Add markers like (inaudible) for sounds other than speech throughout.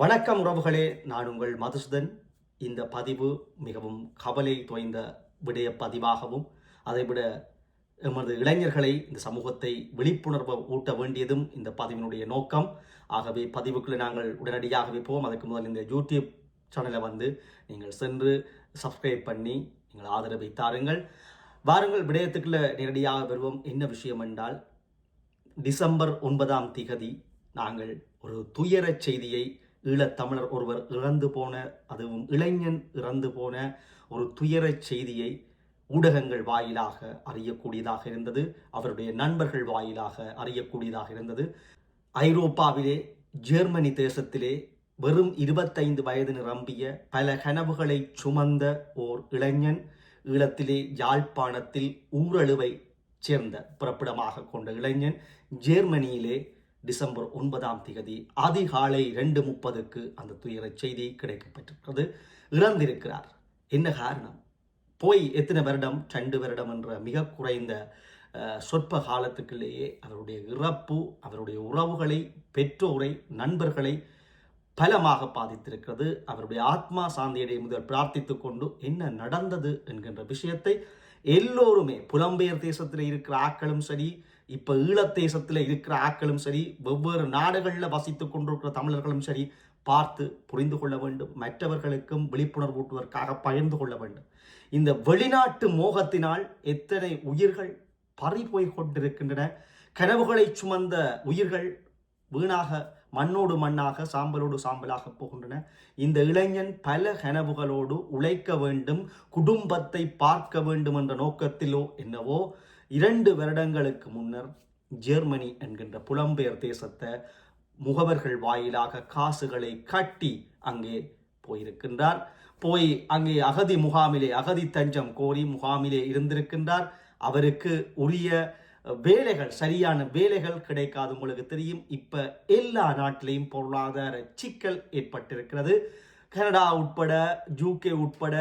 வணக்கம் உறவுகளே நான் உங்கள் மதுசூதன். இந்த பதிவு மிகவும் கவலை தோய்ந்த விடய பதிவாகவும் அதைவிட எமது இளைஞர்களை இந்த சமூகத்தை விழிப்புணர்வு ஊட்ட வேண்டியதும் இந்த பதிவினுடைய நோக்கம். ஆகவே பதிவுக்குள்ளே நாங்கள் உடனடியாகவே போவோம். அதுக்கு முதல் இந்த யூடியூப் சேனலை வந்து நீங்கள் சென்று சப்ஸ்கிரைப் பண்ணி நீங்கள் ஆதரவை தாருங்கள். வாருங்கள் விடயத்துக்குள்ள நேரடியாக வருவோம். என்ன விஷயம் என்றால் டிசம்பர் ஒன்பதாம் திகதி நாங்கள் ஒரு துயரச் செய்தியை ஈழத்தமிழர் ஒருவர் இறந்து போன அதுவும் இளைஞன் இறந்து போன ஒரு துயரச் செய்தியை ஊடகங்கள் வாயிலாக அறியக்கூடியதாக இருந்தது. அவருடைய நண்பர்கள் வாயிலாக அறியக்கூடியதாக இருந்தது. ஐரோப்பாவிலே ஜெர்மனி தேசத்திலே வெறும் இருபத்தைந்து வயது நிரம்பிய பல கனவுகளை சுமந்த ஓர் இளைஞன் ஈழத்திலே யாழ்ப்பாணத்தில் ஊரழுவை சேர்ந்த பிறப்பிடமாக கொண்ட இளைஞன் ஜெர்மனியிலே டிசம்பர் ஒன்பதாம் தேதி அதிகாலை ரெண்டு முப்பதுக்கு அந்த துயர செய்தி கிடைக்கப்பட்டிருக்கிறது. இறந்திருக்கிறார். என்ன காரணம்? போய் எத்தனை வருடம்? ரெண்டு வருடம் என்ற மிக குறைந்த சொற்ப காலத்துக்குள்ளேயே அவருடைய இறப்பு அவருடைய உறவுகளை பெற்றோரை நண்பர்களை பலமாக பாதித்திருக்கிறது. அவருடைய ஆத்மா சாந்தியடைய முதல் பிரார்த்தித்து கொண்டு என்ன நடந்தது என்கின்ற விஷயத்தை எல்லோருமே புலம்பெயர் தேசத்தில் இருக்கிற ஆக்களும் சரி இப்போ ஈழத்தேசத்தில் இருக்கிற ஆக்களும் சரி வெவ்வேறு நாடுகளில் வசித்துக் கொண்டிருக்கிற தமிழர்களும் சரி பார்த்து புரிந்து கொள்ள வேண்டும். மற்றவர்களுக்கும் விழிப்புணர்வு ஊட்டுவதற்காக பகிர்ந்து கொள்ள வேண்டும். இந்த வெளிநாட்டு மோகத்தினால் எத்தனை உயிர்கள் பறி போய் கொண்டிருக்கின்றன. கனவுகளை சுமந்த உயிர்கள் வீணாக மண்ணோடு மண்ணாக சாம்பலோடு சாம்பலாக போகின்றன. இந்த இளைஞன் பல கனவுகளோடு உழைக்க வேண்டும் குடும்பத்தை பார்க்க வேண்டும் என்ற நோக்கத்திலோ என்னவோ இரண்டு வருடங்களுக்கு முன்னர் ஜெர்மனி என்கின்ற புலம்பெயர் தேசத்தை முகவர்கள் வாயிலாக காசுகளை கட்டி அங்கே போயிருக்கின்றார். போய் அங்கே அகதி முகாமிலே அகதி தஞ்சம் கோரி முகாமிலே இருந்திருக்கின்றார். அவருக்கு உரிய வேலைகள் சரியான வேலைகள் கிடைக்காது உங்களுக்கு தெரியும். இப்ப எல்லா நாட்டிலையும் பொருளாதார சிக்கல் ஏற்பட்டிருக்கிறது. கனடா உட்பட ஜூகே உட்பட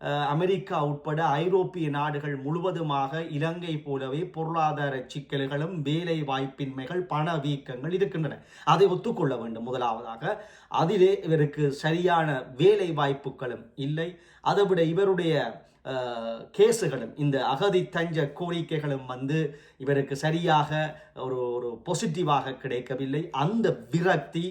அமெரிக்கா உட்பட ஐரோப்பிய நாடுகள் முழுவதுமாக இலங்கை போலவே பொருளாதார சிக்கல்களும் வேலை வாய்ப்பின்மைகள் பணவீக்கங்கள் இருக்கின்றன. அதை ஒத்துக்கொள்ள வேண்டும். முதலாவதாக அதிலே இவருக்கு சரியான வேலை வாய்ப்புகளும் இல்லை அதைவிட இவருடைய கேஸுகளும் இந்த அகதி தஞ்ச கோரிக்கைகளும் வந்து இவருக்கு சரியாக ஒரு ஒரு பாசிட்டிவாக கிடைக்கவில்லை. அந்த விரக்தி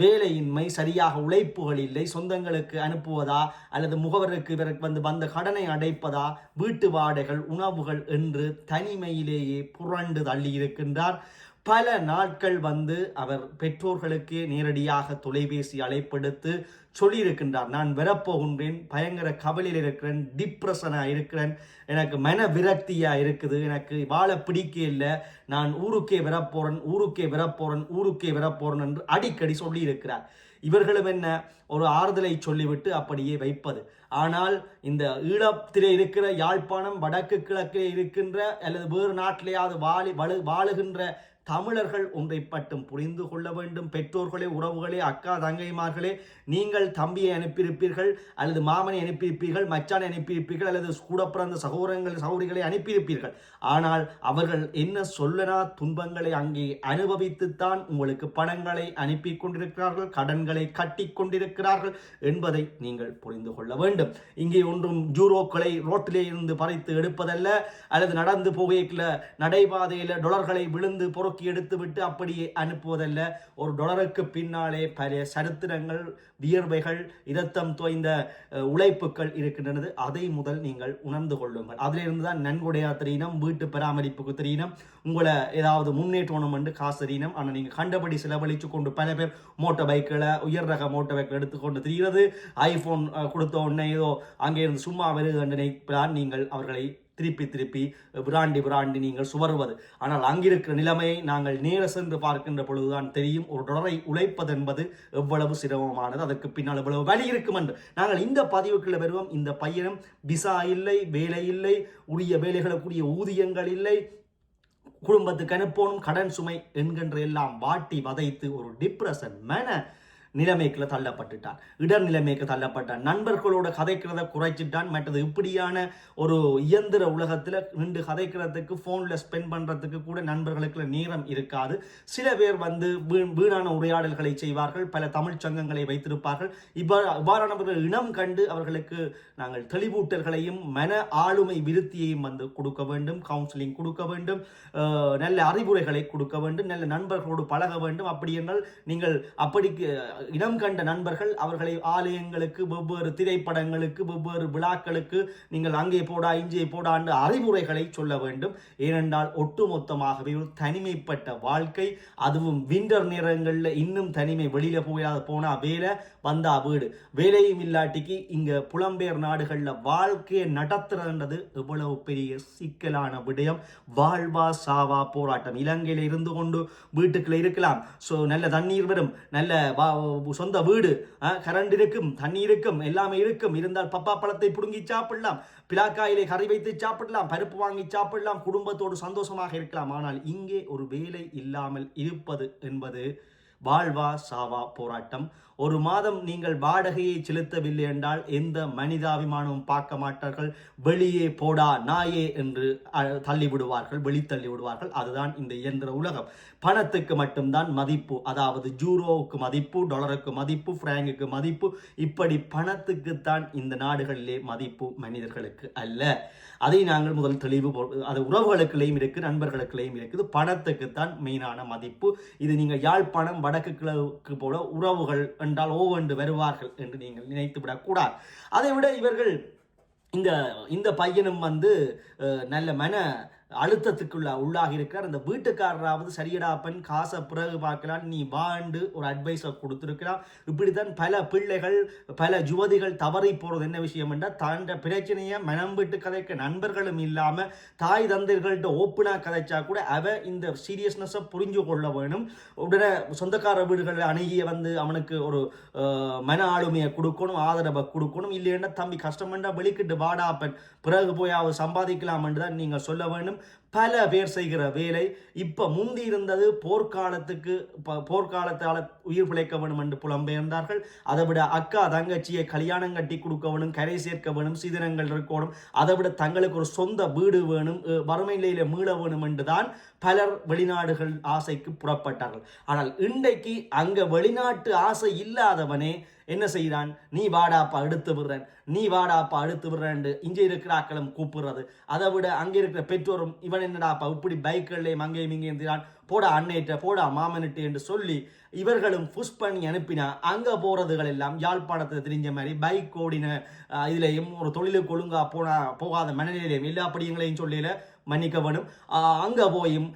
வேலையின்மை சரியாக உழைப்புகள் இல்லை சொந்தங்களுக்கு அனுப்புவதா அல்லது முகவருக்கு இவருக்கு வந்து வந்த கடனை அடைப்பதா வீட்டு வாடைகள் உணவுகள் என்று தனிமையிலேயே புரண்டு தள்ளி இருக்கின்றார். பல நாட்கள் வந்து அவர் பெற்றோர்களுக்கே நேரடியாக தொலைபேசி அழைப்படுத்து சொல்லியிருக்கின்றார். நான் வரப்போகின்றேன் பயங்கர கவலையில் இருக்கிறேன் டிப்ரெஷனாக இருக்கிறேன் எனக்கு மன விரக்தியாக இருக்குது எனக்கு வாழ பிடிக்க இல்லை. நான் ஊருக்கே வரப்போறேன் ஊருக்கே வரப்போறேன் ஊருக்கே வரப்போகிறேன் என்று அடிக்கடி சொல்லியிருக்கிறார். இவர்களும் என்ன ஒரு ஆறுதலை சொல்லிவிட்டு அப்படியே வைப்பது. ஆனால் இந்த ஈழத்திலே இருக்கிற யாழ்ப்பாணம் வடக்கு கிழக்கிலே இருக்கின்ற அல்லது வேறு நாட்டிலேயாவது வாழி வலு வாழுகின்ற தமிழர்கள் ஒன்றை பட்டும் புரிந்து கொள்ள வேண்டும். பெற்றோர்களே உறவுகளே அக்கா தங்கைமார்களே நீங்கள் தம்பியை அனுப்பியிருப்பீர்கள் அல்லது மாமனை அனுப்பியிருப்பீர்கள் மச்சானை அனுப்பியிருப்பீர்கள் அல்லது கூட பிறந்த சகோதரங்கள் சகோதரிகளை அனுப்பியிருப்பீர்கள். ஆனால் அவர்கள் என்ன சொல்லனா துன்பங்களை அங்கே அனுபவித்துத்தான் உங்களுக்கு பணங்களை அனுப்பி கொண்டிருக்கிறார்கள் கடன்களை கட்டி கொண்டிருக்கிறார்கள் என்பதை நீங்கள் புரிந்து கொள்ள வேண்டும். இங்கே ஒன்றும் ஜூரோக்களை ரோட்டிலே இருந்து பறித்து எடுப்பதல்ல அல்லது நடந்து போகையில் நடைபாதையில் டொலர்களை விழுந்து பொருள் எடுத்து எடுத்துவிட்டு அப்படியே அனுப்புவதல்ல. ஒரு டொலருக்கு பின்னாலே பல சரித்திரங்கள் வியர்வைகள் இரத்தம் தோய்ந்த உழைப்புகள் இருக்கின்றது அதை முதல் நீங்கள் உணர்ந்து கொள்ளுங்கள். அதிலிருந்து தான் நன்கொடையா தெரியணும் வீட்டு பராமரிப்புக்கு தெரியணும் உங்களை ஏதாவது முன்னேற்றணும் என்று காசு தெரியணும் ஆனால் நீங்கள் கண்டபடி செலவழித்து கொண்டு பல பேர் மோட்டர் பைக்கில் உயர் ரக மோட்டர் பைக்கில் எடுத்துக்கொண்டு தெரிகிறது. ஐஃபோன் கொடுத்த உடனே ஏதோ அங்கே இருந்து சும்மா வருது என்று நினைப்பதான் நீங்கள் அவர்களை திருப்பி திருப்பி விராண்டி விராண்டி நீங்கள் சுவருவது. ஆனால் அங்கிருக்கிற நிலைமையை நாங்கள் நேர சென்று பார்க்கின்ற பொழுதுதான் தெரியும். ஒரு தொடரை உழைப்பது என்பது எவ்வளவு சிரமமானது. அதற்கு பின்னால் எவ்வளவு வழி இருக்கும் என்று. நாங்கள் இந்த பதிவுக்குள்ள வருவோம். இந்த பையனும் விசா இல்லை வேலை இல்லை உரிய வேலைகளுக்குரிய ஊதியங்கள் இல்லை குடும்பத்துக்கு அனுப்பணும் கடன் சுமை என்கின்ற எல்லாம் வாட்டி வதைத்து ஒரு டிப்ரெஷன் மன நிலைமைக்குள்ள தள்ளப்பட்டுட்டான். இடர் நிலைமைக்கு தள்ளப்பட்டான். நண்பர்களோட கதைக்கிறத குறைச்சிட்டான். மற்றது இப்படியான ஒரு இயந்திர உலகத்தில் நின்று கதைக்கிறதுக்கு ஃபோனில் ஸ்பெண்ட் பண்ணுறதுக்கு கூட நண்பர்களுக்கு நேரம் இருக்காது. சில பேர் வந்து வீண் வீணான உரையாடல்களை செய்வார்கள். பல தமிழ் சங்கங்களை வைத்திருப்பார்கள். இவ்வாறு இவ்வாறானவர்கள் இனம் கண்டு அவர்களுக்கு நாங்கள் தெளிவூட்டல்களையும் மன ஆளுமை விருத்தியையும் வந்து கொடுக்க வேண்டும். கவுன்சிலிங் கொடுக்க வேண்டும். நல்ல அறிவுரைகளை கொடுக்க வேண்டும். நல்ல நண்பர்களோடு பழக வேண்டும். அப்படி என்றால் நீங்கள் அப்படிக்கு இடம் கண்ட நண்பர்கள் அவர்களை ஆலயங்களுக்கு வெவ்வேறு திரைப்படங்களுக்கு வெவ்வேறு விழாக்களுக்கு நீங்கள் அங்கே போடா இங்கே போடா என்று அறிவுரைகளை சொல்ல வேண்டும். ஏனென்றால் ஒட்டுமொத்தமாகவே ஒரு தனிமைப்பட்ட வாழ்க்கை. அதுவும் விண்டர் நேரங்களில் இன்னும் தனிமை வெளியில போயாத போனா வேலை வந்தா வீடு. வேலையும் இல்லாட்டிக்கு இங்க புலம்பெயர் நாடுகளில் வாழ்க்கையை நடத்துறதுன்றது எவ்வளவு பெரிய சிக்கலான விடயம். வாழ்வா சாவா போராட்டம். இலங்கையில் இருந்து கொண்டு வீட்டுக்குள்ள இருக்கலாம். ஸோ நல்ல தண்ணீர் வரும். நல்ல சொந்த வீடு கரண்ட் இருக்கும் தண்ணீர் இருக்கும் எல்லாமே இருக்கும். இருந்தால் பப்பா பழத்தை பிடுங்கி சாப்பிடலாம் பிளாக்காயிலே கறி வைத்து சாப்பிடலாம் பருப்பு வாங்கி சாப்பிடலாம் குடும்பத்தோடு சந்தோஷமாக இருக்கலாம். ஆனால் இங்கே ஒரு வேலை இல்லாமல் இருப்பது என்பது வாழ்வா சாவா போராட்டம். ஒரு மாதம் நீங்கள் வாடகையை செலுத்தவில்லை என்றால் எந்த மனிதாபிமானமும் பார்க்க மாட்டார்கள். வெளியே போடா நாயே என்று தள்ளிவிடுவார்கள் வெளி வெளித்தள்ளி விடுவார்கள் அதுதான் இந்த இயந்திர உலகம். பணத்துக்கு மட்டும்தான் மதிப்பு. அதாவது ஜூரோவுக்கு மதிப்பு டாலருக்கு மதிப்பு பிராங்குக்கு மதிப்பு. இப்படி பணத்துக்குத்தான் இந்த நாடுகளிலே மதிப்பு மனிதர்களுக்கு அல்ல. அதை நாங்கள் முதல் தெளிவு அது உறவுகளுக்குள்ளேயும் இருக்குது நண்பர்களுக்குள்ளேயும் இருக்குது. பணத்துக்குத்தான் மெயினான மதிப்பு. இது நீங்கள் யாழ்ப்பாணம் வடக்கு கிழக்கு போல உறவுகள் என்றால் ஓவென்று வருவார்கள் என்று நீங்கள் நினைத்து விடக்கூடாது. அதை விட இவர்கள் இந்த இந்த பையனும் வந்து நல்ல மன அழுத்தத்துக்குள்ள உள்ளாகி இருக்கிறார் அந்த வீட்டுக்காரராவது சரியடாப்பன் காசை பிறகு பார்க்கலாம். நீ வாண்டு ஒரு அட்வைஸை கொடுத்துருக்கிறான். இப்படித்தான் பல பிள்ளைகள் பல யுவதிகள் தவறி போகிறது என்ன விஷயம் என்றால் தண்ட பிரச்சனையை மனம் விட்டு கதைக்க நண்பர்களும் இல்லாமல் தாய் தந்தைகள்கிட்ட ஓப்பனாக கதைச்சா கூட அவ இந்த சீரியஸ்னஸை புரிஞ்சு கொள்ள வேணும். உடனே சொந்தக்கார வீடுகளில் அணுகிய வந்து அவனுக்கு ஒரு மன ஆளுமையை கொடுக்கணும் ஆதரவை கொடுக்கணும். இல்லைன்னா தம்பி கஷ்டமெண்டா வெளிக்கிட்டு வாடா பெண். பிறகு போய் அவர் சம்பாதிக்கலாம் என்று தான் நீங்கள் சொல்ல வேண்டும் பல பேர் செய்கிற வேலை. இப்போ முந்தி இருந்தது போர்க்காலத்துக்கு போர்க்காலத்தால் உயிர் பிழைக்க வேணும் என்று புலம்பெயர்ந்தார்கள். அதை விட அக்கா தங்கச்சியை கல்யாணம் கட்டி கொடுக்க வேணும் கரை சேர்க்க வேணும் சீதனங்கள் இருக்கணும் அதை விட தங்களுக்கு ஒரு சொந்த வீடு வேணும் வறுமை நிலையில மீள வேணும் என்றுதான் பலர் வெளிநாடுகள் ஆசைக்கு புறப்பட்டார்கள். ஆனால் இன்றைக்கு அங்க வெளிநாட்டு ஆசை இல்லாதவனே என்ன செய்கிறான் நீ வாடாப்பா எடுத்து விடுறேன். நீ வாடாப்பா எடுத்து விடுறேன் இங்கே இருக்கிற ஆக்களும் கூப்பிடுறது. அதை விட அங்கே இருக்கிற பெற்றோரும் இவன் என்னடாப்பா இப்படி பைக்கள்லேயும் அங்கேயும் இங்கேயும் போடா அன்னையிட்ட போடா மாமனிட்டு என்று சொல்லி இவர்களும் புஷ் பண்ணி அனுப்பினா அங்கே போகிறதுகள் எல்லாம் யாழ்ப்பாணத்தை தெரிஞ்ச மாதிரி பைக் ஓடின இதுலேயும் ஒரு தொழிலுக்கு ஒழுங்காக போனா போகாத மனநிலையிலையும் எல்லா படியங்களையும் சொல்லல. மன்னிக்க அங்கே போயும்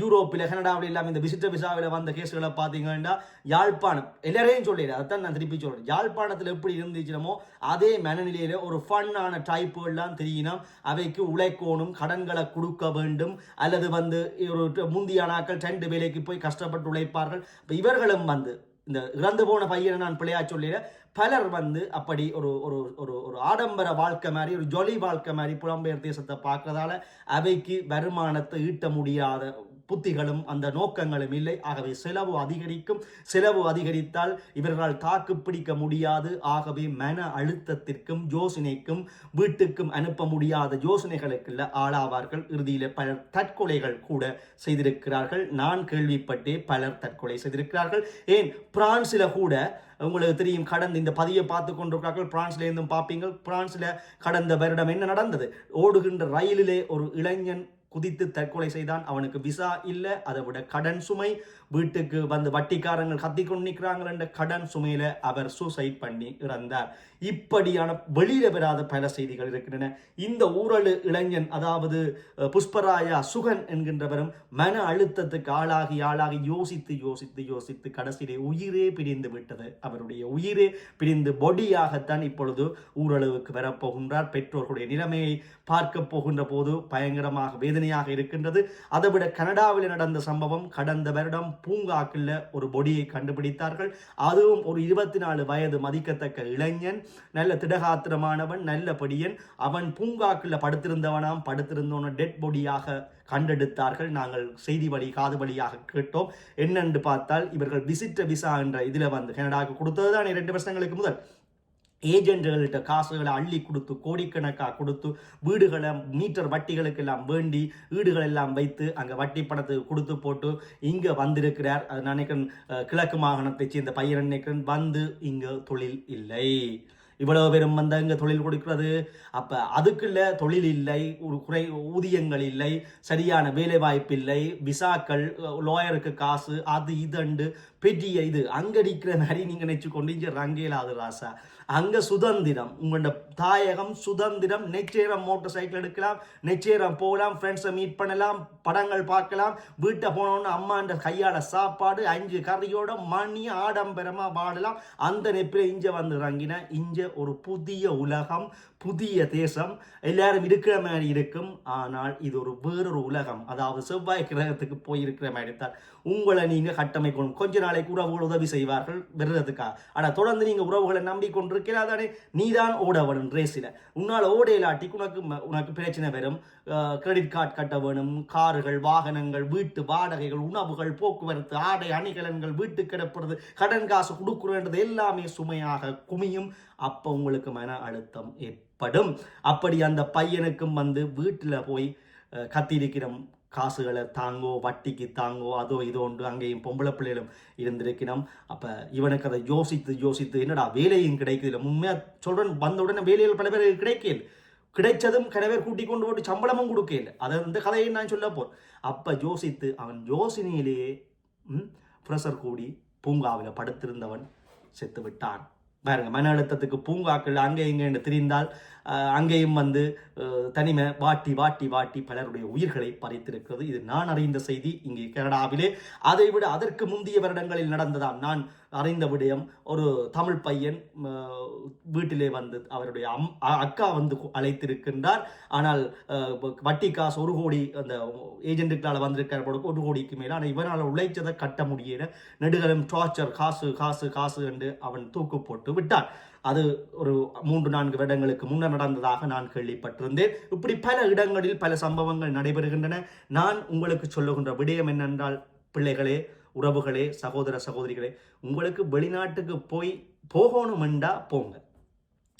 யூரோப்பில் கனடாவில் இல்லாமல் இந்த விசிட்ட விசாவில் வந்த கேஸுகளை பார்த்தீங்கன்னா யாழ்ப்பாணம் எல்லாரையும் சொல்லிடு அதான் நான் திருப்பி சொல்கிறேன் யாழ்ப்பாணத்தில் எப்படி இருந்துச்சுனமோ அதே மனநிலையில் ஒரு ஃபன்னான டைப்புகள்லாம் தெரியணும் அவைக்கு உழைக்கணும் கடன்களை கொடுக்க வேண்டும். அல்லது வந்து ஒரு முந்திய நாட்கள் ரெண்டு வேலைக்கு போய் கஷ்டப்பட்டு உழைப்பார்கள். இப்போ இவர்களும் வந்து இந்த இறந்து போன பையனை நான் பிள்ளையா சொல்லிட பலர் வந்து அப்படி ஒரு ஒரு ஒரு ஒரு ஆடம்பர வாழ்க்கை மாதிரி ஒரு ஜொலி வாழ்க்கை மாதிரி புலம்பெயர் தேசத்தை பார்க்கறதால அவைக்கு வருமானத்தை ஈட்ட முடியாத புத்திகளும் அந்த நோக்கங்களும் இல்லை. ஆகவே செலவு அதிகரிக்கும். செலவு அதிகரித்தால் இவர்களால் தாக்கு பிடிக்க முடியாது. ஆகவே மன அழுத்தத்திற்கும் யோசனைக்கும் வீட்டுக்கும் அனுப்ப முடியாத யோசனைகளுக்குள்ள ஆளாவார்கள். இறுதியில் பலர் தற்கொலைகள் கூட செய்திருக்கிறார்கள். நான் கேள்விப்பட்டே பலர் தற்கொலை செய்திருக்கிறார்கள். ஏன்? பிரான்ஸில் கூட உங்களுக்கு தெரியும் கடந்த இந்த பதியை பார்த்து கொண்டிருக்கிறார்கள். பிரான்ஸ்ல இருந்தும் பார்ப்பீங்க பிரான்ஸ்ல கடந்த வருடம் என்ன நடந்தது? ஓடுகின்ற ரயிலிலே ஒரு இளைஞன் குதித்து தற்கொலை செய்தான். அவனுக்கு விசா இல்லை அதை விட கடன் சுமை. வீட்டுக்கு வந்து வட்டிக்காரங்கள் கத்தி கொண்டு நிற்கிறாங்க கடன் சுமையில அவர் சூசைட் பண்ணி இறந்தார். இப்படியான வெளியில பெறாத பல செய்திகள் இருக்கின்றன. இந்த ஊரலு இளைஞன் அதாவது புஷ்பராயா சுகன் என்கின்றவரும் மன அழுத்தத்துக்கு ஆளாகி ஆளாகி யோசித்து யோசித்து யோசித்து கடைசியிலே உயிரே பிரிந்து விட்டது. அவருடைய உயிரே பிரிந்து பொடியாகத்தான் இப்பொழுது ஊரளவுக்கு வரப்போகின்றார். பெற்றோர்களுடைய நிலைமையை பார்க்க போகின்ற போது பயங்கரமாக வேதனை வேதனையாக இருக்கின்றது. அதை விட கனடாவில் நடந்த சம்பவம் கடந்த வருடம் பூங்காக்கில் ஒரு பொடியை கண்டுபிடித்தார்கள். அதுவும் ஒரு இருபத்தி நாலு வயது மதிக்கத்தக்க இளைஞன் நல்ல திடகாத்திரமானவன் நல்ல படியன். அவன் பூங்காக்கில் படுத்திருந்தவனாம் படுத்திருந்தவன டெட் பொடியாக கண்டெடுத்தார்கள். நாங்கள் செய்தி வழி காது வழியாக கேட்டோம். என்னென்று பார்த்தால் இவர்கள் விசிட்ட விசா என்ற இதில் வந்து கனடாவுக்கு கொடுத்தது தான் ரெண்டு வருஷங்களுக்கு முதல். ஏஜென்ட்டுகள்கிட்ட காசுகளை அள்ளி கொடுத்து கோடிக்கணக்காக கொடுத்து வீடுகளை மீட்டர் வட்டிகளுக்கு எல்லாம் வேண்டி வீடுகள் எல்லாம் வைத்து அங்கே வட்டி பணத்துக்கு கொடுத்து போட்டு இங்கே வந்திருக்கிறார். அது நினைக்கிறேன் கிழக்கு மாகாணத்தை சேர்ந்த பையன் நினைக்கிறேன். வந்து இங்கே தொழில் இல்லை. இவ்வளவு பேரும் வந்து இங்கே தொழில் கொடுக்கிறது. அப்போ அதுக்குள்ள தொழில் இல்லை ஒரு குறை ஊதியங்கள் இல்லை சரியான வேலை வாய்ப்பு இல்லை விசாக்கள் லோயருக்கு காசு அது இதுண்டு பெரிய இது அங்கே மாதிரி நீங்கள் நினச்சி கொண்டு இங்கே ரங்கேலாது ராசா. அங்கே சுதந்திரம். உங்களோட தாயகம் சுதந்திரம். நெச்சேரம் மோட்டர் சைக்கிள் எடுக்கலாம். நெச்சேரம் போகலாம். ஃப்ரெண்ட்ஸை மீட் பண்ணலாம். படங்கள் பார்க்கலாம். வீட்டை போனோன்னு அம்மாண்ட கையால் சாப்பாடு அஞ்சு கறியோட மணி ஆடம்பரமாக பாடலாம் அந்த நெப்பில் இஞ்ச வந்து இறங்கின. இஞ்ச ஒரு புதிய உலகம். புதிய தேசம். எல்லாரும் இருக்கிற மாதிரி இருக்கும். ஆனால் இது ஒரு வேறொரு உலகம். அதாவது செவ்வாய் கிரகத்துக்கு போயிருக்கிற மாதிரி தான். உங்களை நீங்கள் கட்டமைக்கணும். கொஞ்ச நாளைக்கு உறவுகள் உதவி செய்வார்கள். வெறுறதுக்காக ஆனால் தொடர்ந்து நீங்கள் உறவுகளை நம்பிக்கொண்டிருக்கிறா தானே நீ தான் ஓட வேணும் ரேஸில் உன்னால் ஓட இல்லாட்டி உனக்கு ம- உனக்கு பிரச்சனை வரும். கிரெடிட் கார்டு கட்ட வேணும். கார்கள் வாகனங்கள் வீட்டு வாடகைகள் உணவுகள் போக்குவரத்து ஆடை அணிகலன்கள் வீட்டு கிடப்புறது கடன் காசு கொடுக்குறன்றது எல்லாமே சுமையாக குமியும். அப்போ உங்களுக்கு மன அழுத்தம் ஏற்படும். அப்படி அந்த பையனுக்கும் வந்து வீட்டில் போய் அஹ், கத்தியிருக்கிறோம் காசுகளை தாங்கோ வட்டிக்கு தாங்கோ அதோ இதோ உண்டு அங்கேயும் பொம்பளை பிள்ளைகளும் இருந்திருக்கணும். அப்போ இவனுக்கு அதை யோசித்து யோசித்து என்னடா வேலையும் கிடைக்குது உண்மையாக சொல்கிறேன் வந்த உடனே வேலைகள் பல பேருக்கு கிடைக்கல. கிடைச்சதும் கனவே கூட்டி கொண்டு போட்டு சம்பளமும் கொடுக்கல. அதை இந்த கதையை நான் சொல்ல போகிறேன் அப்போ யோசித்து அவன் யோசனையிலேயே ப்ரெஷர் கூடி பூங்காவில் படுத்திருந்தவன் செத்து விட்டான் பாருங்க மன அழுத்தத்துக்கு பூங்காக்கள் அங்கே இங்கே என்று திரிந்தால் அங்கேயும் வந்து தனிமை வாட்டி வாட்டி வாட்டி பலருடைய உயிர்களை பறித்திருக்கிறது. இது நான் அறிந்த செய்தி இங்கே கனடாவிலே. அதைவிட அதற்கு முந்தைய வருடங்களில் நடந்ததாம். நான் அறிந்த விடயம் ஒரு தமிழ் பையன் வீட்டிலே வந்து அவருடைய அம் அ- அக்கா வந்து அழைத்திருக்கின்றார். ஆனால் வட்டி காசு ஒரு கோடி அந்த ஏஜென்ட்டுகளால் வந்திருக்கிற பொழுது ஒரு கோடிக்கு மேலே. ஆனால் இவனால் உழைச்சதை கட்ட முடியல. நெடுகளும் டார்ச்சர் காசு காசு காசு என்று அவன் தூக்கு போட்டு விட்டான். அது ஒரு மூன்று நான்கு வருடங்களுக்கு முன்னர் நடந்ததாக நான் கேள்விப்பட்டிருந்தேன். இப்படி பல இடங்களில் பல சம்பவங்கள் நடைபெறுகின்றன. நான் உங்களுக்கு சொல்லுகின்ற விடயம் என்னென்றால் பிள்ளைகளே உறவுகளே சகோதர சகோதரிகளே உங்களுக்கு வெளிநாட்டுக்கு போய் போகணுமெண்டா போங்க.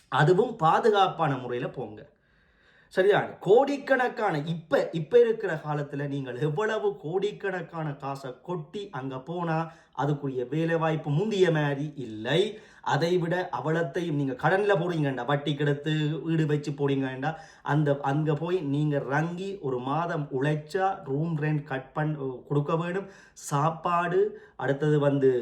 அதுவும் பாதுகாப்பான முறையில் போங்க. சரியா கோடிக்கணக்கான இப்ப இப்ப இருக்கிற காலத்துல நீங்கள் எவ்வளவு கோடிக்கணக்கான காசை கொட்டி அங்க போனா அதுக்குரிய வேலை வாய்ப்பு முந்திய மாதிரி இல்லை. அதை விட அவலத்தையும் நீங்க கடன்ல போறீங்கண்டா வட்டி கெடுத்து வீடு வச்சு போறீங்கண்டா அந்த அங்க போய் நீங்க ரங்கி ஒரு மாதம் உழைச்சா ரூம் ரெண்ட் கட் பண் கொடுக்க வேணும் சாப்பாடு அடுத்தது வந்து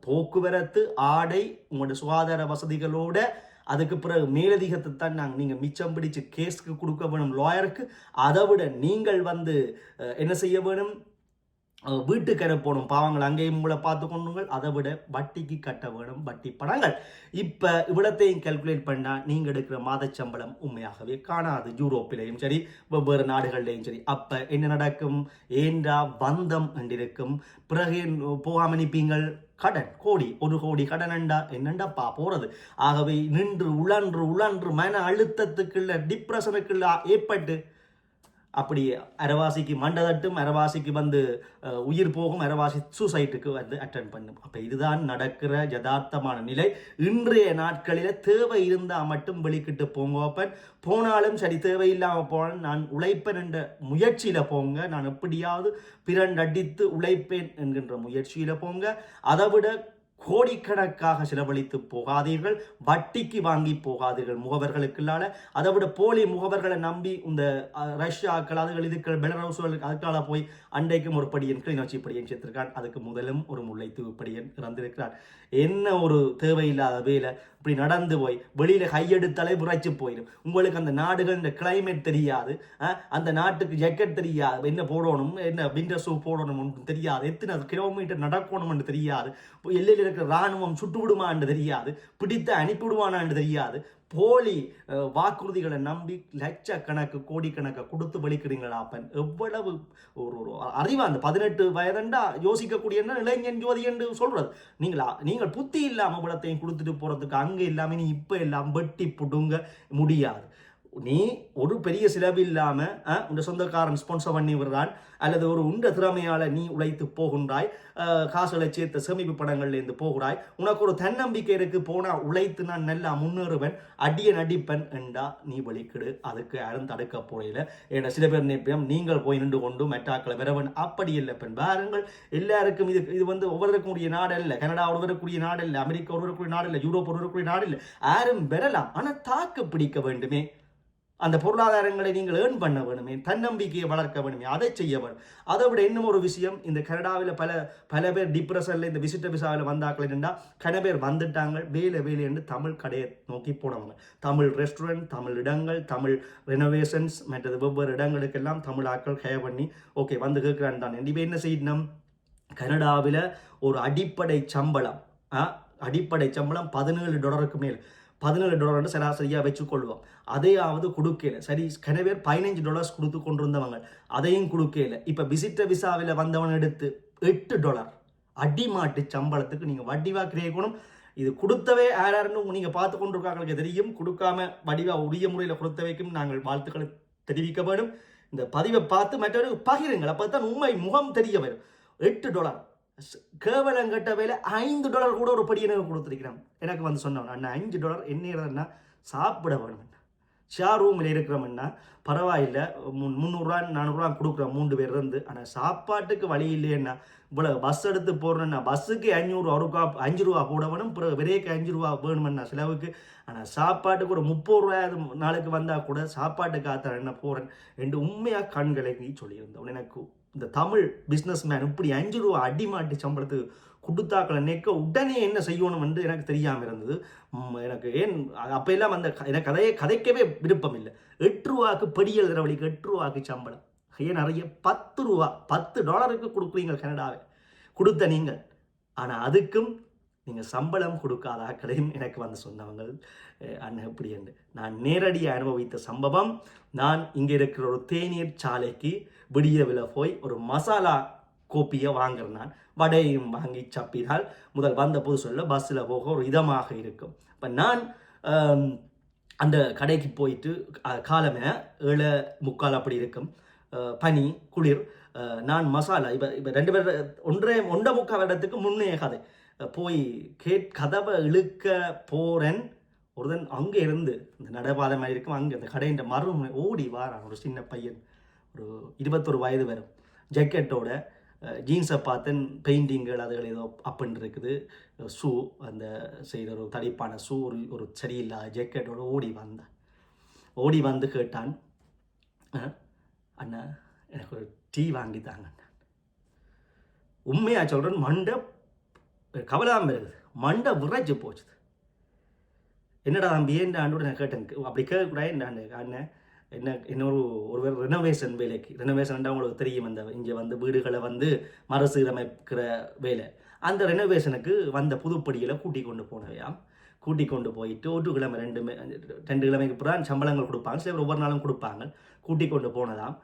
போக்குவரத்து ஆடை உங்களோட சுகாதார வசதிகளோட அதுக்கு பிறகு மேலதிகத்தை தான் நாங்கள் நீங்கள் மிச்சம் பிடிச்சு கேஸ்க்கு கொடுக்க வேணும் லாயருக்கு அதை விட நீங்கள் வந்து என்ன செய்ய வேணும்? அஹ், போகணும். அனுப்பணும் பாவங்கள் அங்கேயும் உங்களை பார்த்து கொண்டுங்கள் அதை விட வட்டிக்கு கட்ட வேணும் வட்டி பணங்கள். இப்போ இவ்வளத்தையும் கால்குலேட் பண்ணால் நீங்கள் எடுக்கிற மாத சம்பளம் உண்மையாகவே காணாது. யூரோப்பிலையும் சரி வெவ்வேறு நாடுகள்லையும் சரி. அப்போ என்ன நடக்கும்? ஏண்டா பந்தம் என்றிருக்கும் பிறகு போகாமல் போகாம நிற்பீங்கள்? கடன் கோடி ஒரு கோடி கடன் கடனண்டா என்னண்டாப்பா போகிறது ஆகவே நின்று உழன்று உழன்று மன அழுத்தத்துக்குள்ள டிப்ரெஷனுக்குள்ள ஏற்பட்டு அப்படி அரவாசிக்கு மண்டை தட்டும் அரவாசிக்கு வந்து உயிர் போகும் அரவாசி சூசைட்டுக்கு வந்து அட்டன் பண்ணும். அப்போ இதுதான் நடக்கிற யதார்த்தமான நிலை. இன்றைய நாட்களில் தேவை இருந்தால் மட்டும் வெளிக்கிட்டு போங்க போனாலும் சரி தேவையில்லாமல் போனாலும் நான் உழைப்பேன் என்ற முயற்சியில் போங்க. நான் எப்படியாவது பிறண்டடித்து உழைப்பேன் என்கின்ற முயற்சியில் போங்க. அதை விட கோடிக்கணக்காக செலவழித்து போகாதீர்கள் வட்டிக்கு வாங்கி போகாதீர்கள் முகவர்களுக்குள்ளால. அதை விட போலி முகவர்களை நம்பி இந்த ரஷ்யாக்கள் அதுகள் இதுக்கள் பெலரூசுகள் அதுக்கால போய் அண்டைக்கும் ஒரு படியன் கிளிநொச்சி படியன் சேர்த்திருக்கான் அதுக்கு முதலும் ஒரு முல்லைத்தீவு படியன் இறந்திருக்கிறான். என்ன ஒரு தேவையில்லாத வேலை. இப்படி நடந்து போய் வெளியில் கையெடுத்தாலே விரைச்சு போயிடும் உங்களுக்கு அந்த நாடுகள் இந்த கிளைமேட் தெரியாது. அந்த நாட்டுக்கு ஜாக்கெட் தெரியாது. என்ன போடணும் என்ன விண்டர் ஷூ போடணும் தெரியாது. எத்தனை கிலோமீட்டர் நடக்கணும்னு தெரியாது. எல்லையில் இருக்கிற ராணுவம் சுட்டு விடுமான்னு தெரியாது பிடித்து அனுப்பிவிடுவானான்னு தெரியாது. போலி வாக்குறுதிகளை நம்பி லட்சக்கணக்கு கோடிக்கணக்கை கொடுத்து வலிக்கிறீங்களா அப்பன். எவ்வளவு ஒரு ஒரு அறிவா அந்த பதினெட்டு வயதண்டா யோசிக்கக்கூடிய என்ன இளைஞன் ஜோதி என்று சொல்றது. நீங்களா நீங்கள் புத்தி இல்லாமல் இவ்வளத்தையும் கொடுத்துட்டு போறதுக்கு அங்கே இல்லாமல் நீ இப்போ எல்லாம் வெட்டி புடுங்க முடியாது. நீ ஒரு பெரிய செலவு இல்லாமல் அஹ், சொந்தக்காரன் ஸ்பான்சர் பண்ணி விடுறான் அல்லது ஒரு உண்ட திறமையால் நீ உழைத்து போகின்றாய் காசுகளை சேர்த்த சேமிப்பு படங்கள்லேருந்து போகிறாய் உனக்கு ஒரு தன்னம்பிக்கை இருக்கு போனால் உழைத்து நான் நல்லா முன்னேறுவேன் அடிய நடிப்பன் என்றா நீ வலிக்கிடு அதுக்கு யாரும் தடுக்க போறையில ஏன்னா சில பேர் நினைப்போம் நீங்கள் போய் நின்று கொண்டு மெட்டாக்களை வரவன் அப்படி இல்லை பெண். பாருங்கள் எல்லாருக்கும் இது இது வந்து ஒவ்வொருக்கும் கூடிய நாடு இல்லை கனடா ஒருவருக்குரிய நாடு இல்லை அமெரிக்கா ஒருவருக்குரிய நாடு இல்லை யூரோப் ஒருவருக்குரிய நாடு இல்லை யாரும் வரலாம் ஆனால் தாக்கு பிடிக்க வேண்டுமே. அந்த பொருளாதாரங்களை நீங்கள் ஏர்ன் பண்ண வேணுமே தன்னம்பிக்கையை வளர்க்க வேணுமே அதை செய்ய வேணும். அதை விட இன்னும் ஒரு விஷயம் இந்த கனடாவில் பல பல பேர் டிப்ரெஷனில் இந்த விசிட்ட விசாவில் வந்தாக்கள் என்னன்னா கன பேர் வந்துட்டாங்க வேலை வேலை என்று தமிழ் கடையை நோக்கி போனவங்க. தமிழ் ரெஸ்டாரண்ட் தமிழ் இடங்கள் தமிழ் ரெனோவேஷன்ஸ் மற்றது வெவ்வேறு இடங்களுக்கெல்லாம் தமிழ் ஆட்கள் ஹேர் பண்ணி ஓகே வந்து கேட்குறான் தான். இப்போ என்ன செய்யணும்? கனடாவில் ஒரு அடிப்படை சம்பளம் ஆ, அடிப்படை சம்பளம் பதினேழு டாலருக்கு மேல். பதினேழு டாலர் சராசரியாக வச்சுக்கொள்வோம் அதையாவது கொடுக்கல சரி கனவேர் பதினஞ்சு டாலர்ஸ் கொடுத்து கொண்டிருந்தவங்க அதையும் கொடுக்கல இப்போ விசிட்ட விசாவில் வந்தவன் எடுத்து எட்டு டாலர் அடிமாட்டு சம்பளத்துக்கு நீங்கள் வடிவாக கிரேக்கணும் இது கொடுத்தவே யாருன்னு நீங்கள் பார்த்து கொண்டிருக்காங்களுக்கு தெரியும். கொடுக்காம வடிவா உரிய முறையில் கொடுத்தவைக்கும் நாங்கள் வாழ்த்துக்களை தெரிவிக்க வேண்டும். இந்த பதிவை பார்த்து மற்றவர்கள் பகிருங்கள். அப்போ தான் உண்மை முகம் தெரிய வரும். எட்டு டாலர் கேவலம் கட்ட வேலை ஐந்து டாலர் கூட ஒரு படி எனக்கு கொடுத்துருக்கிறான். எனக்கு வந்து சொன்னவன் அண்ணா அஞ்சு டாலர் என்ன சாப்பிட வேணும் ஷேர் ரூமில் இருக்கிறோம்னா பரவாயில்ல முன் முந்நூறுரூவா நானூறுரூவா கொடுக்குறோம் மூன்று பேர் இருந்து. ஆனால் சாப்பாட்டுக்கு வழி இல்லையேன்னா இவ்வளோ பஸ் எடுத்து போடுறேன்னா பஸ்ஸுக்கு அஞ்சூறுவா ரூபா அஞ்சு ரூபா போட வேணும் பிறகு விரைக்கு அஞ்சு ரூபா வேணுமென்னா செலவுக்கு. ஆனால் சாப்பாட்டுக்கு ஒரு முப்பது ரூபாய் நாளுக்கு வந்தால் கூட சாப்பாட்டுக்கு ஆத்திரம் என்ன போகிறேன் என்று உண்மையாக கண்களை சொல்லியிருந்தவன். எனக்கு இந்த தமிழ் பிஸ்னஸ் மேன் இப்படி அஞ்சு ரூபா அடிமாட்டி சம்பளத்துக்கு கொடுத்தாக்களை நிற்க உடனே என்ன செய்யணும் என்று எனக்கு தெரியாமல் இருந்தது. எனக்கு ஏன் அப்போ எல்லாம் அந்த எனக்கு கதையை கதைக்கவே விருப்பம் இல்லை. எட்டு ரூபாக்கு படி எழுதுற வழிக்கு எட்டு ரூபாக்கு சம்பளம். ஏன் நிறைய பத்து ரூபா பத்து டாலருக்கு கொடுக்குறீங்க கனடாவை கொடுத்த நீங்கள். ஆனால் அதுக்கும் நீங்கள் சம்பளம் கொடுக்காத ஆக்களையும் எனக்கு வந்து சொன்னவங்க அண்ணன் எப்படி என்று நான் நேரடியாக அனுபவித்த சம்பவம் நான் இங்கே இருக்கிற ஒரு தேநீர் சாலைக்கு விடியவில் போய் ஒரு மசாலா கோப்பியை வாங்குறேன் நான். வடையும் வாங்கி சப்பினால் முதல் வந்த போது சொல்ல பஸ்ஸில் போக ஒரு இதமாக இருக்கும். இப்போ நான் அந்த கடைக்கு போயிட்டு காலமே ஏழு முக்கால் அப்படி இருக்கும். பனி குளிர் நான் மசாலா இப்போ இப்போ ரெண்டு பேர் ஒன்றே ஒன்றை முக்கால் இடத்துக்கு முன்னே கதை. போய் கேட் கதவை இழுக்க போகிறேன் ஒருதன் அங்கே இருந்து இந்த நடைபாதை மாதிரி இருக்கும் அங்கே அந்த கடையின் மறு ஓடி வாரான். ஒரு சின்ன பையன் ஒரு இருபத்தொரு வயது வரும். ஜக்கெட்டோட ஜீன்ஸை பார்த்தேன் பெயிண்டிங்கள் அதுகள் ஏதோ அப்படின்னு இருக்குது. ஷூ அந்த செய்கிற ஒரு தடிப்பான ஷூ ஒரு ஒரு சரியில்லாத ஜக்கெட்டோட ஓடி வந்தான். ஓடி வந்து கேட்டான் அண்ணா எனக்கு ஒரு டீ வாங்கி தாங்க உண்மையாக சொல்கிறேன் மண்டை கவலாம இருக்குது மண்டை விரைச்சி போச்சு என்னடா தம்பி ஏன் ஆண்டோட நான் கேட்டேன்? அப்படி கேட்கக்கூடாது என்ன அண்ணன் என்ன இன்னொரு ஒருவர் ரெனோவேஷன் வேலைக்கு. ரெனோவேஷன் உங்களுக்கு தெரியும் அந்த இங்கே வந்து வீடுகளை வந்து மறுசீரமைக்கிற வேலை. அந்த ரெனோவேஷனுக்கு வந்த புதுப்படியில் கூட்டி கொண்டு போனவையாம் கூட்டி கொண்டு போயிட்டு ஒரு கிழமை ரெண்டு ரெண்டு கிழமைக்கு அப்புறம் சம்பளங்கள் கொடுப்பாங்க. சில ஒவ்வொரு நாளும் கொடுப்பாங்க. கூட்டி கொண்டு போனதாம்.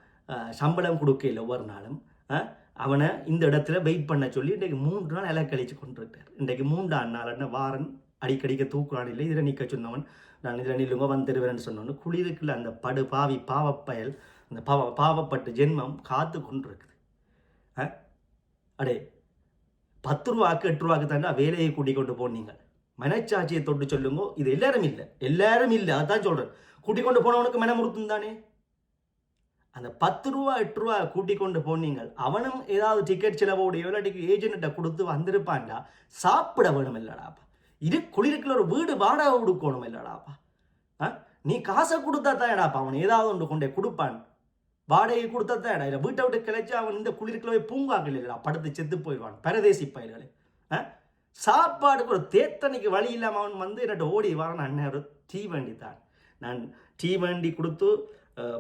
சம்பளம் கொடுக்கல ஒவ்வொரு நாளும். ஆ அவனை இந்த இடத்துல வெயிட் பண்ண சொல்லி இன்றைக்கு மூன்று நாள் இலை கழிச்சு கொண்டிருக்கார் இன்றைக்கு மூன்றாம் நாள் என்ன? வாரன் அடிக்கடிக்க தூக்குறான் இல்லை இதில் நிற்க சொன்னவன். நான் இதில் நில்லுங்க வந்துடுவேன்னு சொன்னோன்னு குளிருக்குள்ள அந்த படு பாவி பாவப்பயல் அந்த பாவ பாவப்பட்ட ஜென்மம் காத்து கொண்டிருக்குது. ஆ? அடே பத்து ரூபாக்கு எட்டு ரூபாக்கு தாண்டா வேலையை கூட்டி கொண்டு போனீங்க. மனச்சாட்சியை தொட்டு சொல்லுங்க இது எல்லாரும் இல்லை. எல்லாரும் இல்லை அதான் சொல்கிறேன் கூட்டி கொண்டு போனவனுக்கு மனமுறுத்தும் தானே? அந்த பத்து ரூபா எட்டு ரூபா கூட்டி கொண்டு போனீங்கள். அவனும் ஏதாவது டிக்கெட் செலவோடைய இல்லாட்டிக்கு ஏஜென்ட்ட கொடுத்து வந்திருப்பான்டா? சாப்பிட வேணும் இல்லடாப்பா இது குளிருக்குள்ள ஒரு வீடு வாடகை கொடுக்கணும் இல்லடாப்பா ஆ? நீ காசை கொடுத்தா தான்டாப்பா அவன் ஏதாவது ஒன்று கொண்டே கொடுப்பான். வாடகை கொடுத்தா தான் இல்லை வீட்டை விட்டு கிளச்சி அவன் இந்த குளிருக்குள்ள போய் பூங்காக்கள் இல்லடா படுத்து செத்து போயிடுவான் பரதேசி பயிர்களே ஆ? சாப்பாடுக்கு ஒரு தேத்தனைக்கு வழி இல்லாமல் அவன் வந்து என்னட்ட ஓடி வரான். அண்ணன் ஒரு டீ வண்டி தான். நான் டீ வண்டி கொடுத்து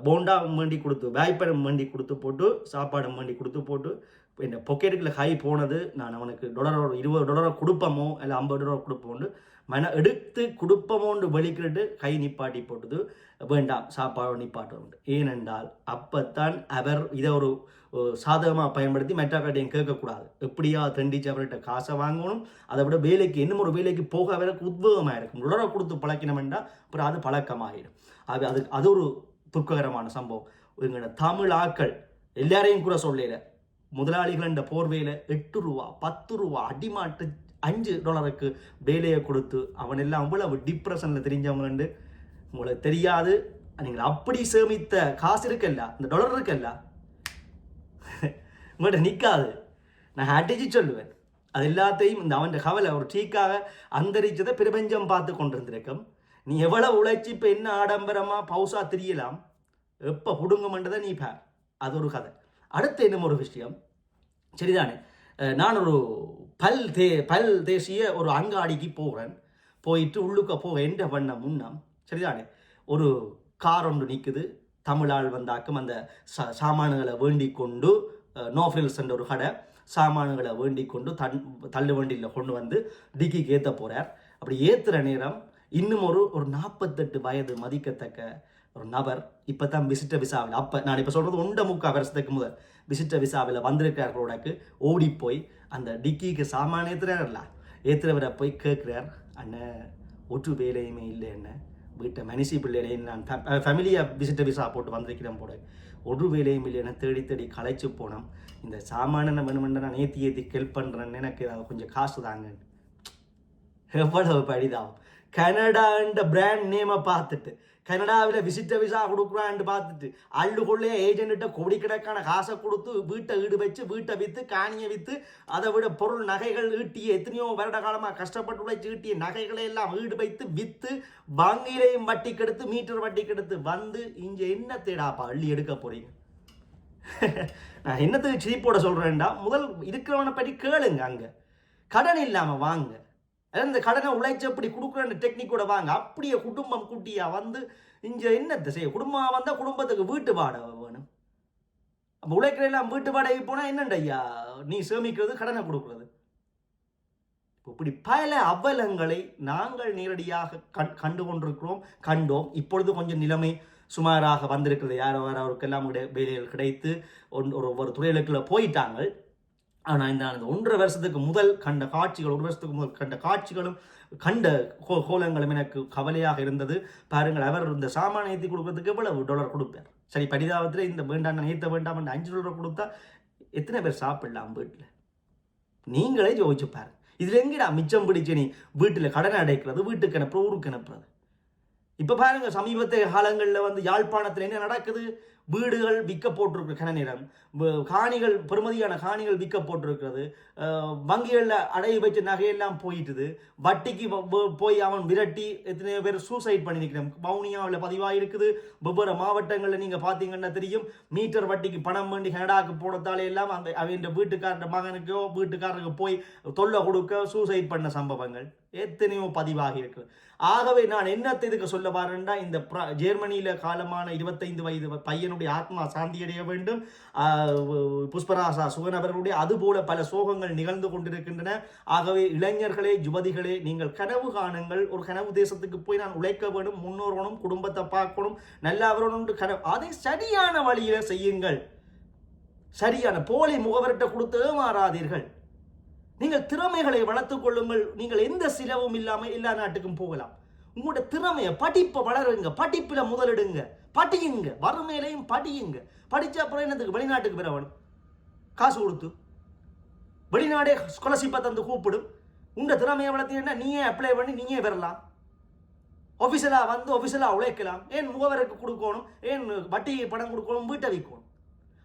போண்டா வண்டி கொடுத்து வாய்ப்பழம் வண்டி கொடுத்து போட்டு சாப்பாடு வண்டி கொடுத்து போட்டு இந்த பொக்கெட்டுக்குள்ள ஹை போனது நான் அவனுக்கு டொலரோட இருபது டொலரோ கொடுப்போமோ இல்லை ஐம்பது டாலர் கொடுப்போம்னு மன எடுத்து கொடுப்போமோன்னு வெளிக்கிட்டு கை நிப்பாட்டி போட்டது வேண்டாம் சாப்பாடு நிப்பாட்டு உண்டு ஏனென்றால் அப்போத்தான் அவர் இதை ஒரு சாதகமாக பயன்படுத்தி மெட்டாக்காட்டையும் கேட்கக்கூடாது. எப்படியா தண்டிச்சு அவர்கிட்ட காசை வாங்கணும் அதை விட வேலைக்கு இன்னும் ஒரு வேலைக்கு போக அவருக்கு உத்வேகமாக இருக்கும் உடலை கொடுத்து பழக்கினோம்னா அப்புறம் அது பழக்கமாகிடும் அது அது அது ஒரு துக்ககரமான சம்பவம். எங்களோட தமிழ் ஆக்கள் எல்லாரையும் கூட சொல்லல முதலாளிகள் என்ற போர்வையில் எட்டு ரூபா பத்து ரூபா அடிமாட்டு அஞ்சு டாலருக்கு வேலையை கொடுத்து அவன் எல்லாம் அவ்வளவு டிப்ரெஷனில் தெரிஞ்சவங்கண்டு உங்களுக்கு தெரியாது. நீங்கள் அப்படி சேமித்த காசு இருக்கல்ல இந்த டாலர் இருக்கல்ல. (laughs) உங்கள்கிட்ட நிற்காது நான் அடிச்சு சொல்லுவேன். அது எல்லாத்தையும் இந்த அவன் கவலை ஒரு டீக்காக அந்தரிச்சதை பிரபஞ்சம் பார்த்து கொண்டிருந்திருக்கும். நீ எவ்வளோ உழைச்சி இப்போ என்ன ஆடம்பரமாக பவுசா தெரியலாம்? எப்போ புடுங்கமன்றதை நீ பார். அது ஒரு கதை. அடுத்து இன்னும் ஒரு விஷயம். சரிதானே? நான் ஒரு பல் தே பல் தேசிய ஒரு அங்காடிக்கு போகிறேன் போயிட்டு உள்ளுக்க போக என்ற பண்ண முன்னம் சரிதானே? ஒரு கார் ஒன்று நிற்குது தமிழால் வந்தாக்கும் அந்த சா சாமான்களை வேண்டி கொண்டு நோஃபில்ஸ் என்ற ஒரு கடை. சாமான்களை வேண்டி கொண்டு தன் தள்ளு வண்டியில் கொண்டு வந்து டிக்கிக்கு ஏற்ற போகிறார் அப்படி ஏற்றுற நேரம் இன்னும் ஒரு ஒரு நாற்பத்தெட்டு வயது மதிக்கத்தக்க ஒரு நபர் இப்போ தான் விசிட்ட விசாவில். அப்போ நான் இப்போ சொல்கிறது ஒன்றை முக்கால் வருஷத்துக்கு முதல் விசிட்ட விசாவில் வந்திருக்கார்களோடக்கு ஓடி போய் அந்த டிக்கிக்கு சாமானே ஏற்றுறாருல்ல ஏற்றுறவரை போய் கேட்குறார் அண்ணன் ஒற்று வேலையுமே இல்லை என்ன? வீட்டை மனுஷி பிள்ளைகளையும் நான் ஃபேமிலியாக விசிட்ட விசா போட்டு வந்திருக்கிறேன் போட ஒரு வேலையும் இல்லைன்னு தேடி தேடி களைச்சு போனோம். இந்த சாமான வேணுமென்று நான் ஏற்றி ஏற்றி ஹெல்ப் பண்ணுறேன்னு எனக்கு ஏதாவது கொஞ்சம் காசு தாங்க எவ்வளவு படிதாகும் கனடான்ற பிராண்ட் நேமை பார்த்துட்டு கனடாவில் விசிட்ட விசா கொடுக்குறான்னு பார்த்துட்டு அள்ளுக்குள்ளேயே கொள்ளைய ஏஜென்ட்ட கோடிக்கணக்கான காசை கொடுத்து வீட்டை ஈடு வச்சு வீட்டை விற்று காணியை விற்று அதை விட பொருள் நகைகள் ஈட்டிய எத்தனையோ வருட காலமாக கஷ்டப்பட்டு உழைச்சி ஈட்டிய நகைகளை எல்லாம் ஈடு வைத்து விற்று வங்கியிலையும் வட்டி கெடுத்து மீட்டர் வட்டி கெடுத்து வந்து இங்கே என்ன தேடாப்பா அள்ளி எடுக்க போறீங்க? (laughs) நான் என்னத்துக்கு சிரிப்போட சொல்கிறேன்டா முதல் இருக்கிறவனை பற்றி கேளுங்க அங்கே. கடன் இல்லாமல் வாங்க. அதாவது இந்த கடனை உழைச்சி அப்படி கொடுக்குற டெக்னிக்கோட வாங்க அப்படியே குடும்பம் குட்டியா வந்து இங்கே என்னத்தை செய்ய குடும்பம் வந்தால் குடும்பத்துக்கு வீட்டு வாடகை வேணும். அப்போ உழைக்கிற எல்லாம் வீட்டு வாடகை போனால் என்னண்ட ஐயா? நீ சேமிக்கிறது கடனை கொடுக்குறது. இப்படி பல அவலங்களை நாங்கள் நேரடியாக கண் கண்டு கொண்டிருக்கிறோம் கண்டோம். இப்பொழுது கொஞ்சம் நிலைமை சுமாராக வந்திருக்கிறது. யாரோ யாரோருக்கெல்லாம் வேலைகள் கிடைத்து ஒன்- ஒரு ஒரு துறைகளுக்குள்ள போயிட்டாங்க ஆனால் இந்த அந்த ஒன்றரை வருஷத்துக்கு முதல் கண்ட காட்சிகள் ஒரு வருஷத்துக்கு முதல் கண்ட காட்சிகளும் கண்ட கோ கோலங்களும் எனக்கு கவலையாக இருந்தது. பாருங்கள் அவர் இந்த சாமான ஏற்றி கொடுக்கறதுக்கு எவ்வளவு டாலர் கொடுப்பார்? சரி பரிதாபத்தில் இந்த வேண்டாம் நான் ஏற்ற வேண்டாம் அஞ்சு டாலர் கொடுத்தா எத்தனை பேர் சாப்பிடலாம் வீட்டில்? நீங்களே யோசிச்சு பாருங்க. இதில் எங்கடா மிச்சம் பிடிச்சு நீ வீட்டில் கடனை அடைக்கிறது வீட்டுக்கு அனுப்புறது ஊருக்கு அனுப்புறது? இப்போ பாருங்கள் சமீபத்திய காலங்களில் வந்து யாழ்ப்பாணத்தில் என்ன நடக்குது? வீடுகள் விற்க போட்டிருக்கிற கன காணிகள் பெருமதியான காணிகள் விற்க போட்டிருக்கிறது வங்கிகளில் அடைய வைச்ச நகையெல்லாம் போயிட்டுது. வட்டிக்கு போய் அவன் விரட்டி எத்தனையோ பேர் சூசைட் பண்ணி நிற்கிறேன் வவுனியாவில் பதிவாக இருக்குது வெவ்வேறு மாவட்டங்களில் நீங்கள் பார்த்தீங்கன்னா தெரியும். மீட்டர் வட்டிக்கு பணம் வேண்டி கனடாவுக்கு போனதாலே எல்லாம் அந்த அவன் வீட்டுக்காரர் மகனுக்கோ வீட்டுக்காரருக்கு போய் தொல்லை கொடுக்க சூசைட் பண்ண சம்பவங்கள் எத்தனையோ பதிவாகி இருக்கு ஆகவே நான் என்னத்தை இதுக்கு சொல்ல பாருன்னா இந்த ஜெர்மனியில் காலமான இருபத்தைந்து வயது பையனுடைய ஆத்மா சாந்தி அடைய வேண்டும் புஷ்பராசா சுகன் அவர்களுடைய அதுபோல பல சோகங்கள் நிகழ்ந்து கொண்டிருக்கின்றன. ஆகவே இளைஞர்களே யுவதிகளே நீங்கள் கனவு காணுங்கள். ஒரு கனவு தேசத்துக்கு போய் நான் உழைக்க வேண்டும். முன்னோர்களும் குடும்பத்தை பார்க்கணும். நல்லா வரணும் கனவு அதை சரியான வழியில செய்யுங்கள். சரியான போலி முகவர்கிட்ட கொடுத்து ஏமாறாதீர்கள். நீங்கள் திறமைகளை வளர்த்து கொள்ளுங்கள். நீங்கள் எந்த சிலவும் இல்லாமல் எல்லா நாட்டுக்கும் போகலாம். உங்களோட திறமையை படிப்பை வளருங்க. படிப்பில் முதலிடுங்க. படியுங்க. வறுமையிலையும் படியுங்க. படித்த அப்புறம் என்னத்துக்கு? வெளிநாட்டுக்கு பெற வேணும் காசு கொடுத்து. வெளிநாடே ஸ்காலர்ஷிப்பை தந்து கூப்பிடும். உங்கள் திறமையை வளர்த்தீங்கன்னா நீயே அப்ளை பண்ணி நீயே பெறலாம். ஒஃபிஷியலாக வந்து ஒஃபிஷியலாக உழைக்கலாம். ஏன் முகவருக்கு கொடுக்கணும்? ஏன் வட்டி பணம் கொடுக்கணும்? வீட்டை விற்கணும்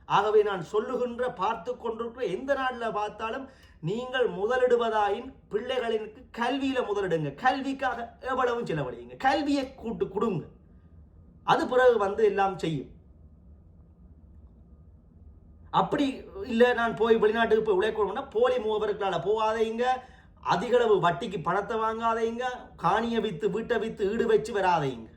ஆகவே நான் சொல்லுகின்ற பார்த்து கொண்டிருக்கிற எந்த நாட்டில் பார்த்தாலும் நீங்கள் முதலிடுவதாயின் பிள்ளைகளினுக்கு கல்வியில் முதலிடுங்க. கல்விக்காக எவ்வளவும் செலவழியுங்க. கல்வியை கூட்டு கொடுங்க. அது பிறகு வந்து எல்லாம் செய்யும். அப்படி இல்லை நான் போய் வெளிநாட்டுக்கு போய் உழைக்கணும்னா போலி மூவர்களால் போகாதீங்க அதிகளவு வட்டிக்கு பணத்தை வாங்காதீங்க காணியை வித்து வீட்டை வித்து ஈடு வச்சு வராதீங்க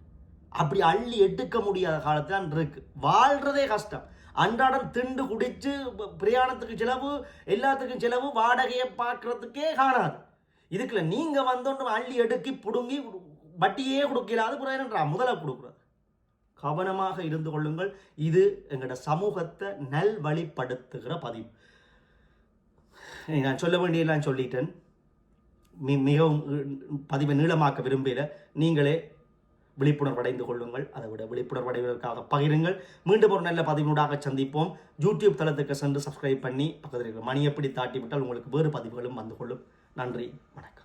அப்படி அள்ளி எடுக்க முடியாத காலத்தில் இருக்கு. வாழ்றதே கஷ்டம். அன்றாடம் திண்டு குடிச்சு பிரயாணத்துக்கு செலவு எல்லாத்துக்கும் செலவு வாடகையை பார்க்கறதுக்கே காணாது. இதுக்குள்ள நீங்கள் வந்தோன்னு அள்ளி எடுக்கி பிடுங்கி வட்டியே கொடுக்கலாது புரியன்றா முதல கொடுக்குறது. கவனமாக இருந்து கொள்ளுங்கள். இது எங்களோட சமூகத்தை நல்வழிப்படுத்துகிற பதிவு. நான் சொல்ல வேண்டியெல்லாம் சொல்லிட்டேன். மி மிகவும் பதிவை நீளமாக்க விரும்பல நீங்களே விழிப்புணர்வு அடைந்து கொள்ளுங்கள். அதை விட விழிப்புணர்வு அடைவதற்காக பகிருங்கள். மீண்டும் ஒரு நல்ல பதிவினூடாக சந்திப்போம். யூடியூப் தளத்துக்கு சென்று சப்ஸ்கிரைப் பண்ணி பக்கத்தில் இருக்கிற மணி எப்படி தாட்டி விட்டால் உங்களுக்கு வேறு பதிவுகளும் வந்து கொள்ளும். நன்றி. வணக்கம்.